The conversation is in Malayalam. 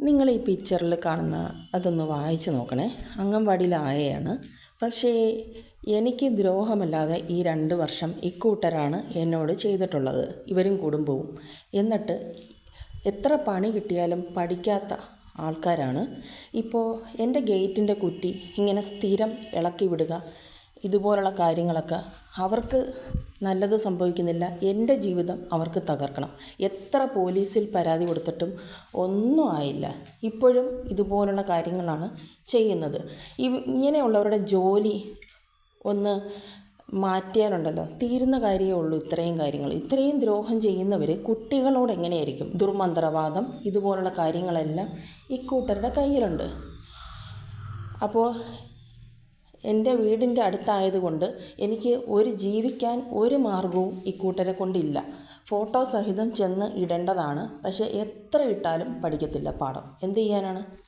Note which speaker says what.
Speaker 1: നിങ്ങൾ ഈ പിക്ചറിൽ കാണുന്ന അതൊന്ന് വായിച്ചു നോക്കണേ. അംഗൻവാടിയിലെ ആയയാണ് പക്ഷേ എനിക്ക് ദ്രോഹമല്ലാതെ ഈ രണ്ട് വർഷം ഇക്കൂട്ടരാണ് എന്നോട് ചെയ്തിട്ടുള്ളത്. ഇവരും കുടുംബവും. എന്നിട്ട് എത്ര പണി കിട്ടിയാലും പഠിക്കാത്ത ആൾക്കാരാണ്. ഇപ്പോൾ എന്റെ ഗേറ്റിന്റെ കുറ്റി ഇങ്ങനെ സ്ഥിരം ഇളക്കി വിടുക ഇതുപോലുള്ള കാര്യങ്ങളൊക്കെ അവർക്ക് നല്ലത് സംഭവിക്കുന്നില്ല. എന്റെ ജീവിതം അവർക്ക് തകർക്കണം. എത്ര പോലീസിൽ പരാതി കൊടുത്തിട്ടും ഒന്നും ആയില്ല. ഇപ്പോഴും ഇതുപോലുള്ള കാര്യങ്ങളാണ് ചെയ്യുന്നത്. ഇങ്ങനെയുള്ളവരുടെ ജോലി ഒന്ന് മാറ്റിയാലുണ്ടല്ലോ. തീരുന്ന കാര്യമേ ഉള്ളൂ ഇത്രയും കാര്യങ്ങൾ. ഇത്രയും ദ്രോഹം ചെയ്യുന്നവർ കുട്ടികളോട് എങ്ങനെയായിരിക്കും? ദുർമന്ത്രവാദം ഇതുപോലുള്ള കാര്യങ്ങളെല്ലാം ഇക്കൂട്ടരുടെ കയ്യിലുണ്ട്. അപ്പോൾ എന്റെ വീടിന്റെ അടുത്തായതുകൊണ്ട് എനിക്ക് ഒരു ജീവിക്കാൻ ഒരു മാർഗവും ഇക്കൂട്ടരെ കൊണ്ടില്ല. ഫോട്ടോ സഹിതം ചെന്ന് ഇടേണ്ടതാണ്. പക്ഷേ എത്ര ഇട്ടാലും പഠിക്കത്തില്ല പാഠം. എന്ത് ചെയ്യാനാണ്?